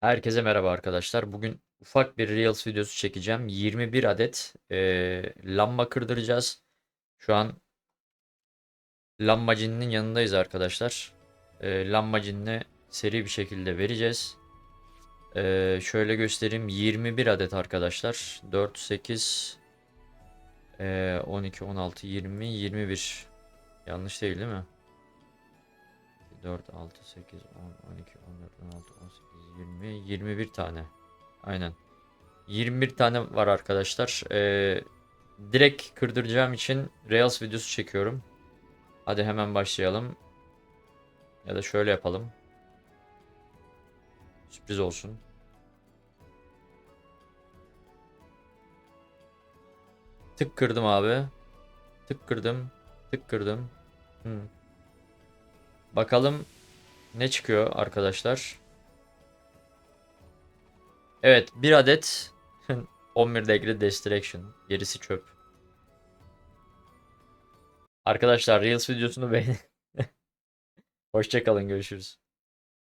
Herkese merhaba arkadaşlar. Bugün ufak bir Reels videosu çekeceğim. 21 adet eee, lamba kırdıracağız. Şu an lambacinin yanındayız arkadaşlar. Eee lambacini seri bir şekilde vereceğiz. Eee, şöyle göstereyim. 21 adet arkadaşlar. 4, 8, eee, 12, 16, 20, 21. Yanlış değil değil mi? 4, 6, 8, 10, 12, 14, 16, 18, 20, 21 tane. Aynen. 21 tane var arkadaşlar. Ee, direkt kırdıracağım için Reels videosu çekiyorum. Hadi hemen başlayalım. Ya da şöyle yapalım. Sürpriz olsun. Tık kırdım abi. Tık kırdım. Tık kırdım. Hmm. Bakalım ne çıkıyor arkadaşlar. Evet bir adet 11 degree distraction. Gerisi çöp. Arkadaşlar Reels videosunu beğenin. Hoşçakalın görüşürüz.